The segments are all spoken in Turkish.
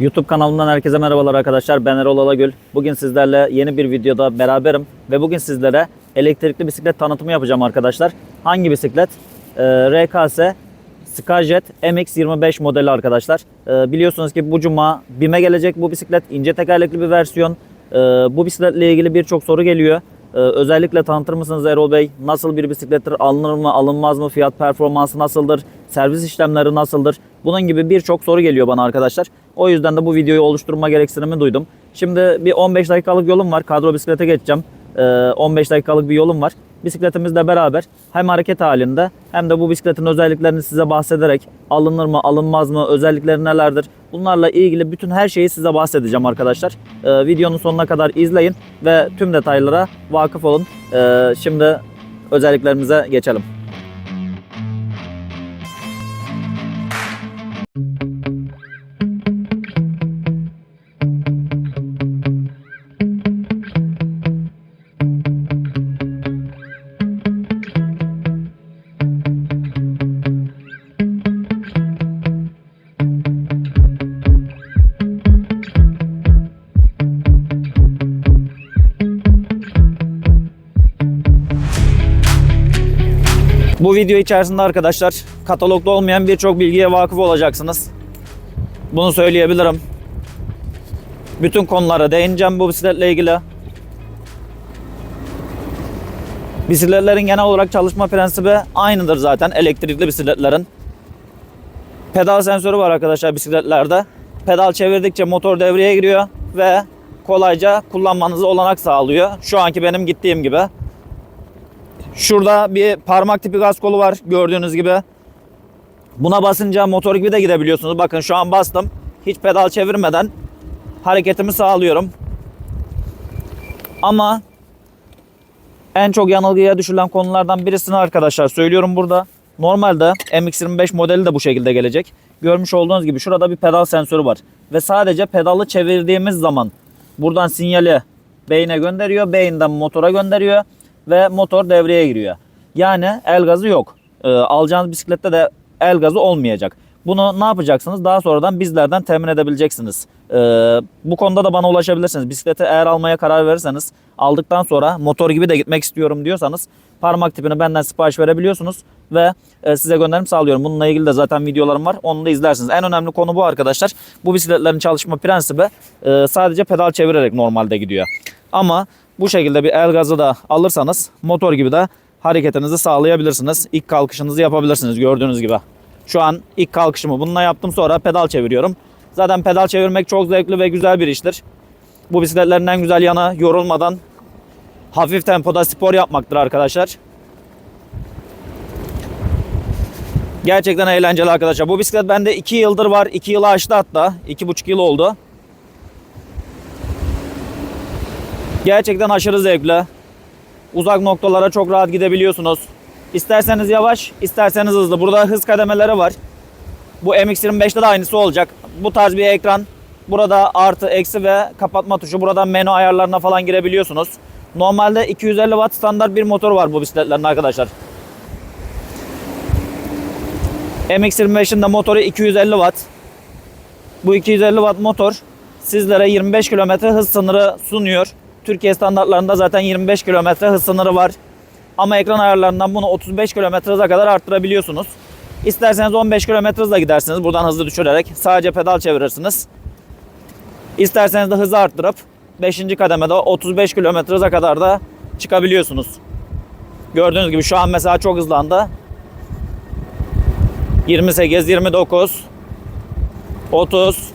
YouTube kanalımdan herkese merhabalar arkadaşlar. Ben Erol Alagül. Bugün sizlerle yeni bir videoda beraberim. Ve bugün sizlere elektrikli bisiklet tanıtımı yapacağım arkadaşlar. Hangi bisiklet? Ee, RKS Skyjet MX-25 modeli arkadaşlar. Ee, biliyorsunuz ki bu cuma BİM'e gelecek bu bisiklet. ince tekerlekli bir versiyon. Ee, bu bisikletle ilgili birçok soru geliyor. Ee, özellikle tanıtır mısınız Erol Bey? Nasıl bir bisiklettir? Alınır mı, alınmaz mı? Fiyat performansı nasıldır? Servis işlemleri nasıldır? Bunun gibi birçok soru geliyor bana arkadaşlar. O yüzden de bu videoyu oluşturma gereksinimi duydum. Şimdi bir 15 dakikalık yolum var. Kadro bisiklete geçeceğim. Ee, 15 dakikalık bir yolum var. Bisikletimizle beraber hem hareket halinde hem de bu bisikletin özelliklerini size bahsederek alınır mı, alınmaz mı, özellikleri nelerdir? Bunlarla ilgili bütün her şeyi size bahsedeceğim arkadaşlar. Ee, videonun sonuna kadar izleyin ve tüm detaylara vakıf olun. Ee, şimdi özelliklerimize geçelim. Video içerisinde arkadaşlar katalogda olmayan birçok bilgiye vakıf olacaksınız. Bunu söyleyebilirim. Bütün konulara değineceğim bu bisikletle ilgili. Bisikletlerin genel olarak çalışma prensibi aynıdır zaten elektrikli bisikletlerin. Pedal sensörü var arkadaşlar bisikletlerde. Pedal çevirdikçe motor devreye giriyor ve kolayca kullanmanızı olanak sağlıyor. Şu anki benim gittiğim gibi. Şurada bir parmak tipi gaz kolu var gördüğünüz gibi. Buna basınca motor gibi de gidebiliyorsunuz. Bakın şu an bastım. Hiç pedal çevirmeden hareketimi sağlıyorum. Ama en çok yanılgıya düşülen konulardan birisini arkadaşlar söylüyorum burada. Normalde MX-25 modeli de bu şekilde gelecek. Görmüş olduğunuz gibi şurada bir pedal sensörü var. Ve sadece pedalı çevirdiğimiz zaman buradan sinyali beyine gönderiyor. Beyinden motora gönderiyor ve motor devreye giriyor. Yani el gazı yok. Ee, alacağınız bisiklette de el gazı olmayacak. Bunu ne yapacaksınız? Daha sonradan bizlerden temin edebileceksiniz. Ee, bu konuda da bana ulaşabilirsiniz. Bisikleti eğer almaya karar verirseniz aldıktan sonra motor gibi de gitmek istiyorum diyorsanız parmak tipini benden sipariş verebiliyorsunuz ve e, size gönderim sağlıyorum. Bununla ilgili de zaten videolarım var. Onu da izlersiniz. En önemli konu bu arkadaşlar. Bu bisikletlerin çalışma prensibi e, sadece pedal çevirerek normalde gidiyor. Ama bu şekilde bir el gazı da alırsanız motor gibi de hareketinizi sağlayabilirsiniz. İlk kalkışınızı yapabilirsiniz gördüğünüz gibi. Şu an ilk kalkışımı bununla yaptım sonra pedal çeviriyorum. Zaten pedal çevirmek çok zevkli ve güzel bir iştir. Bu bisikletlerin en güzel yanı yorulmadan hafif tempoda spor yapmaktır arkadaşlar. Gerçekten eğlenceli arkadaşlar. Bu bisiklet bende 2 yıldır var. 2 yılı aştı hatta. 2,5 yıl oldu. Gerçekten aşırı zevkli. Uzak noktalara çok rahat gidebiliyorsunuz. İsterseniz yavaş, isterseniz hızlı. Burada hız kademeleri var. Bu MX-25'te de aynısı olacak. Bu tarz bir ekran. Burada artı, eksi ve kapatma tuşu. Burada menü ayarlarına falan girebiliyorsunuz. Normalde 250 watt standart bir motor var bu bisikletlerin arkadaşlar. MX-25'in de motoru 250 watt. Bu 250 watt motor sizlere 25 km hız sınırı sunuyor. Türkiye standartlarında zaten 25 km hız sınırı var. Ama ekran ayarlarından bunu 35 km hıza kadar arttırabiliyorsunuz. İsterseniz 15 km hızla gidersiniz buradan hızlı düşürerek. Sadece pedal çevirirsiniz. İsterseniz de hızı arttırıp 5. kademede 35 km hıza kadar da çıkabiliyorsunuz. Gördüğünüz gibi şu an mesela çok hızlandı. 28, 29, 30,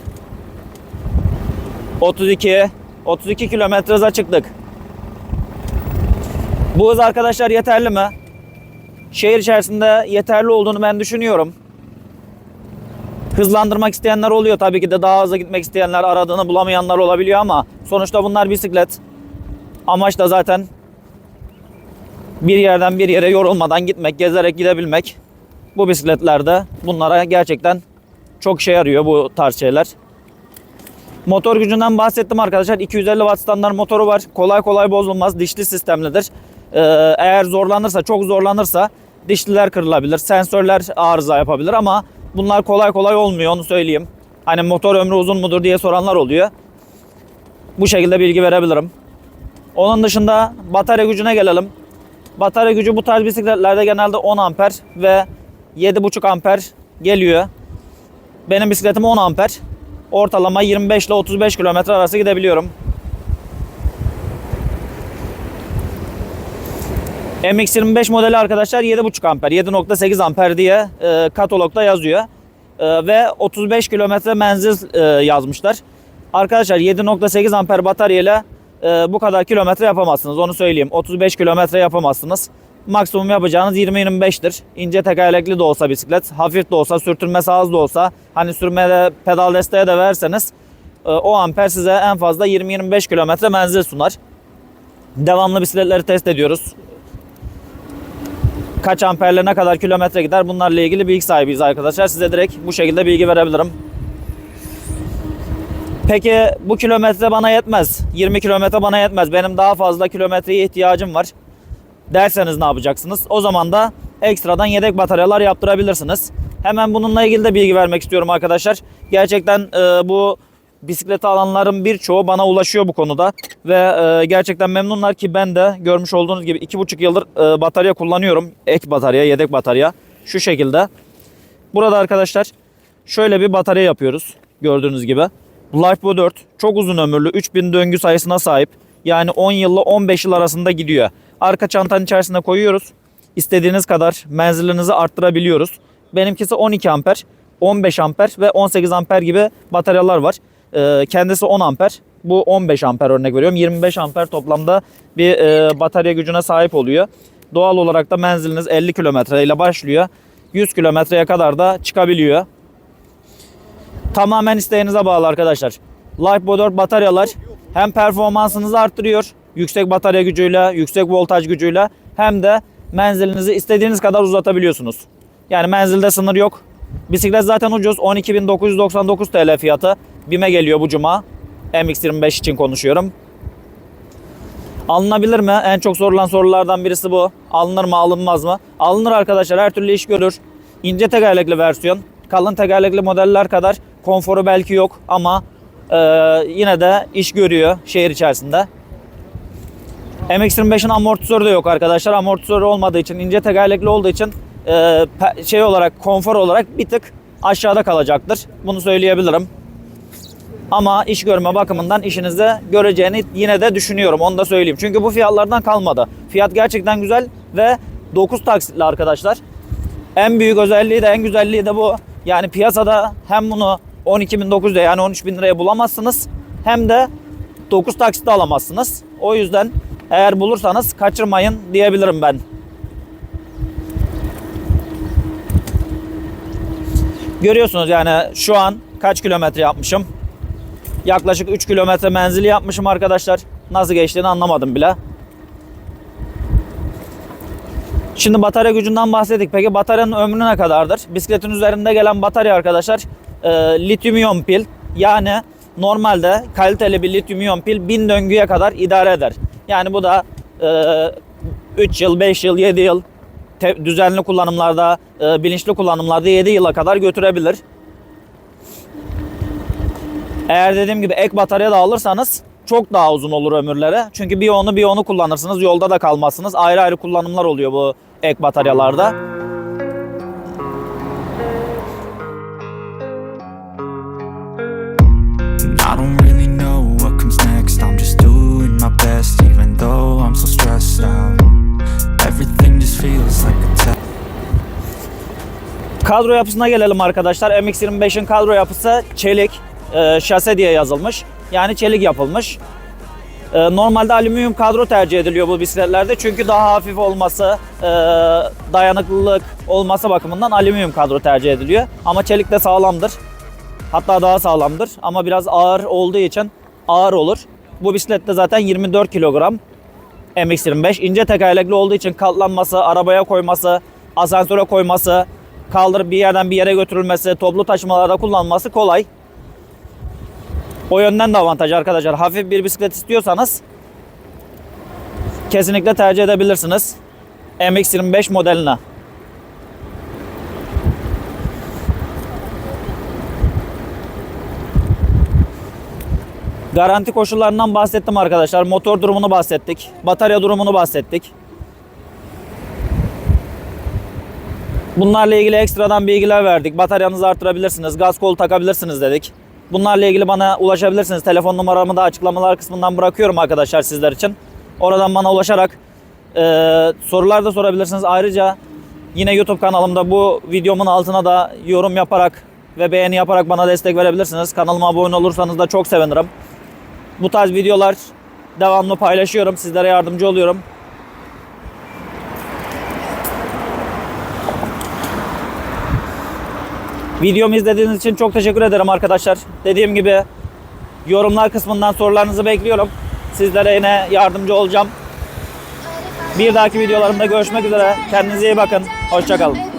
32, 32 kilometre hıza çıktık. Bu hız arkadaşlar yeterli mi? Şehir içerisinde yeterli olduğunu ben düşünüyorum. Hızlandırmak isteyenler oluyor. Tabii ki de daha hızlı gitmek isteyenler aradığını bulamayanlar olabiliyor ama sonuçta bunlar bisiklet. Amaç da zaten bir yerden bir yere yorulmadan gitmek, gezerek gidebilmek. Bu bisikletlerde bunlara gerçekten çok şey yarıyor bu tarz şeyler. Motor gücünden bahsettim arkadaşlar. 250 watt standart motoru var. Kolay kolay bozulmaz. Dişli sistemlidir. Ee, eğer zorlanırsa, çok zorlanırsa dişliler kırılabilir. Sensörler arıza yapabilir ama bunlar kolay kolay olmuyor onu söyleyeyim. Hani motor ömrü uzun mudur diye soranlar oluyor. Bu şekilde bilgi verebilirim. Onun dışında batarya gücüne gelelim. Batarya gücü bu tarz bisikletlerde genelde 10 amper ve 7,5 amper geliyor. Benim bisikletim 10 amper. Ortalama 25 ile 35 kilometre arası gidebiliyorum. MX-25 modeli arkadaşlar 7,5 amper, 7.8 amper diye e, katalogda yazıyor. E, ve 35 kilometre menzil e, yazmışlar. Arkadaşlar 7.8 amper bataryayla e, bu kadar kilometre yapamazsınız. Onu söyleyeyim. 35 kilometre yapamazsınız. Maksimum yapacağınız 20-25'tir. İnce tekerlekli de olsa bisiklet, hafif de olsa, sürtünmesi az da olsa, hani sürmede pedal desteği de verseniz e, o amper size en fazla 20-25 kilometre menzil sunar. Devamlı bisikletleri test ediyoruz kaç amperle ne kadar kilometre gider bunlarla ilgili bilgi sahibiyiz arkadaşlar. Size direkt bu şekilde bilgi verebilirim. Peki bu kilometre bana yetmez. 20 kilometre bana yetmez. Benim daha fazla kilometreye ihtiyacım var. Derseniz ne yapacaksınız? O zaman da ekstradan yedek bataryalar yaptırabilirsiniz. Hemen bununla ilgili de bilgi vermek istiyorum arkadaşlar. Gerçekten e, bu bisikleti alanların birçoğu bana ulaşıyor bu konuda. Ve e, gerçekten memnunlar ki ben de görmüş olduğunuz gibi 2,5 yıldır e, batarya kullanıyorum. Ek batarya, yedek batarya. Şu şekilde. Burada arkadaşlar şöyle bir batarya yapıyoruz. Gördüğünüz gibi. LifeBo 4 çok uzun ömürlü 3000 döngü sayısına sahip. Yani 10 yılla 15 yıl arasında gidiyor. Arka çantanın içerisine koyuyoruz. İstediğiniz kadar menzilinizi arttırabiliyoruz. Benimkisi 12 amper, 15 amper ve 18 amper gibi bataryalar var. Ee, kendisi 10 amper. Bu 15 amper örnek veriyorum. 25 amper toplamda bir e, batarya gücüne sahip oluyor. Doğal olarak da menziliniz 50 kilometre ile başlıyor. 100 kilometreye kadar da çıkabiliyor. Tamamen isteğinize bağlı arkadaşlar. LifeBo 4 bataryalar hem performansınızı arttırıyor. Yüksek batarya gücüyle, yüksek voltaj gücüyle hem de menzilinizi istediğiniz kadar uzatabiliyorsunuz. Yani menzilde sınır yok. Bisiklet zaten ucuz. 12.999 TL fiyatı. BİM'e geliyor bu cuma. MX-25 için konuşuyorum. Alınabilir mi? En çok sorulan sorulardan birisi bu. Alınır mı alınmaz mı? Alınır arkadaşlar her türlü iş görür. İnce tekerlekli versiyon. Kalın tekerlekli modeller kadar konforu belki yok ama e, yine de iş görüyor şehir içerisinde. MX-25'in amortisörü de yok arkadaşlar. Amortisörü olmadığı için, ince tekerlekli olduğu için e, şey olarak, konfor olarak bir tık aşağıda kalacaktır. Bunu söyleyebilirim. Ama iş görme bakımından işinizde göreceğini yine de düşünüyorum. Onu da söyleyeyim. Çünkü bu fiyatlardan kalmadı. Fiyat gerçekten güzel ve 9 taksitli arkadaşlar. En büyük özelliği de en güzelliği de bu. Yani piyasada hem bunu 12.900'e yani 13.000 liraya bulamazsınız hem de 9 taksitle alamazsınız. O yüzden eğer bulursanız kaçırmayın diyebilirim ben. Görüyorsunuz yani şu an kaç kilometre yapmışım. Yaklaşık 3 kilometre menzili yapmışım arkadaşlar. Nasıl geçtiğini anlamadım bile. Şimdi batarya gücünden bahsettik. Peki bataryanın ömrü ne kadardır? Bisikletin üzerinde gelen batarya arkadaşlar e, lityum iyon pil. Yani normalde kaliteli bir lityum iyon pil 1000 döngüye kadar idare eder. Yani bu da e, 3 yıl, 5 yıl, 7 yıl te- düzenli kullanımlarda, e, bilinçli kullanımlarda 7 yıla kadar götürebilir. Eğer dediğim gibi ek batarya da alırsanız çok daha uzun olur ömürleri. Çünkü bir onu bir onu kullanırsınız. Yolda da kalmazsınız. Ayrı ayrı kullanımlar oluyor bu ek bataryalarda. Kadro yapısına gelelim arkadaşlar. MX-25'in kadro yapısı çelik, e, şase diye yazılmış. Yani çelik yapılmış. E, normalde alüminyum kadro tercih ediliyor bu bisikletlerde. Çünkü daha hafif olması, e, dayanıklılık olması bakımından alüminyum kadro tercih ediliyor. Ama çelik de sağlamdır. Hatta daha sağlamdır. Ama biraz ağır olduğu için ağır olur. Bu bisiklet de zaten 24 kilogram. MX-25 ince tekerlekli olduğu için katlanması, arabaya koyması, asansöre koyması, kaldırıp bir yerden bir yere götürülmesi, toplu taşımalarda kullanılması kolay. O yönden de avantaj arkadaşlar. Hafif bir bisiklet istiyorsanız kesinlikle tercih edebilirsiniz. MX-25 modeline. Garanti koşullarından bahsettim arkadaşlar. Motor durumunu bahsettik. Batarya durumunu bahsettik. Bunlarla ilgili ekstradan bilgiler verdik. Bataryanızı artırabilirsiniz. Gaz kolu takabilirsiniz dedik. Bunlarla ilgili bana ulaşabilirsiniz. Telefon numaramı da açıklamalar kısmından bırakıyorum arkadaşlar sizler için. Oradan bana ulaşarak e, sorular da sorabilirsiniz. Ayrıca yine YouTube kanalımda bu videomun altına da yorum yaparak ve beğeni yaparak bana destek verebilirsiniz. Kanalıma abone olursanız da çok sevinirim. Bu tarz videolar devamlı paylaşıyorum. Sizlere yardımcı oluyorum. Videomu izlediğiniz için çok teşekkür ederim arkadaşlar. Dediğim gibi yorumlar kısmından sorularınızı bekliyorum. Sizlere yine yardımcı olacağım. Bir dahaki videolarımda görüşmek üzere. Kendinize iyi bakın. Hoşçakalın.